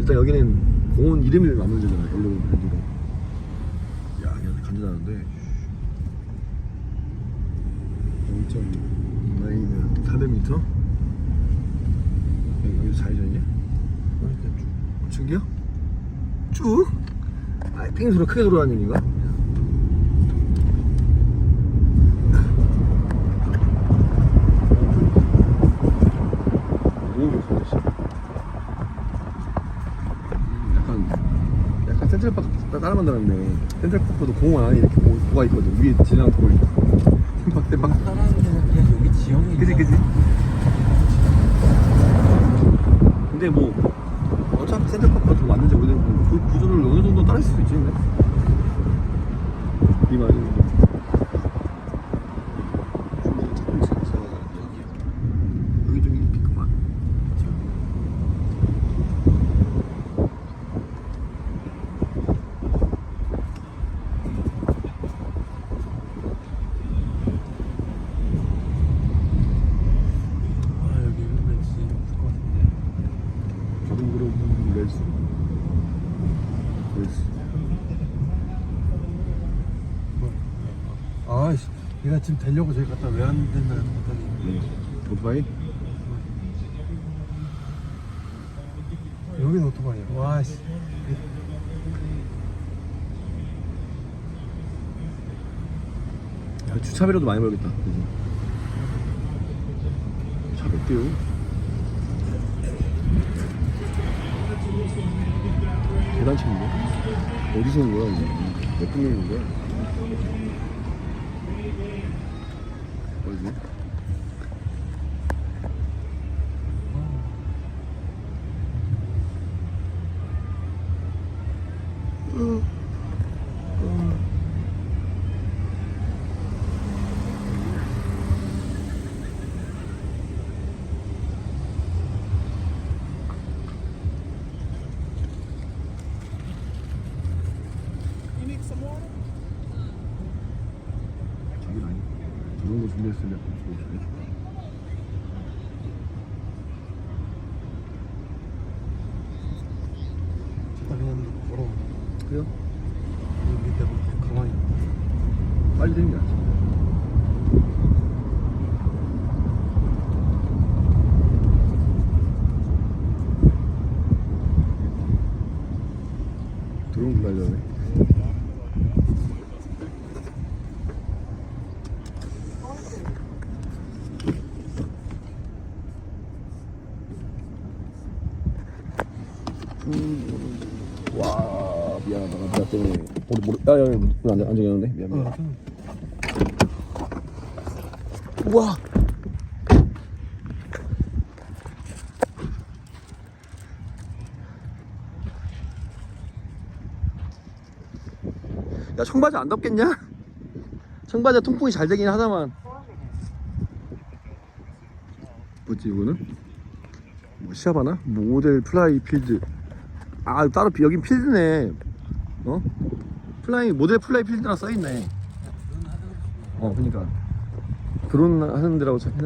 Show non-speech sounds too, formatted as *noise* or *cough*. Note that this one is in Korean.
일단 여기는 공원 이름이 만들어지잖아 일로 일로 야 그냥 간지나는데 0.2마일이면 400m? 여기 좌회전이냐? 쭉이요? 쭉? 아 땡소로 크게 돌아다니는 얘기가? 너무 좋다 진짜 약간 약간 센트럴파크 따- 따라 만들었네. 센트럴파크도 공원 안에 이렇게 뭐, 뭐가 있거든. 위에 따라하는 데는 *laughs* 그냥 여기 지형이 그지? 그지 근데 뭐 어차피 센트럴파크가 더 맞는지 모르겠는데 그 구조를 어느 정도 따라할 수 있지 근데 이 말이 여기 좀 있겠구만 아 여기 왠지 예쁠 것 같은데 조금 뭐, 아이씨 얘가 지금 되려고 저기 갔다 왜 안 된다 했더니 네. 오토바이? 여기는 오토바이야 와씨 야, 주차비라도 많이 벌겠다. 그지? 차몇 대요? 대단체인데? 어디서 온 거야? 몇분 내는 거야? 어디 지? 저기 아니. 저런 거 준비했으면 좀 걸어 그래요? 밑에 뭐 가만히 빨리 되는 게 낫지. 드론 글라이더네. 와 미안하다 나 때문에 머리 머리 야야 문안 안 정했는데 미안 미안. 어, 좀 우와. 야 청바지 안 덥겠냐? 청바지가 통풍이 잘 되긴 하다만 뭐지 이거는? 뭐 시합하나? 모델 플라이 필드 아 따로 비- 여긴 필드네. 어? 플라이 모델 플라이 필드라 써있네. 어 그니까. 드론 하는 데라고 해놔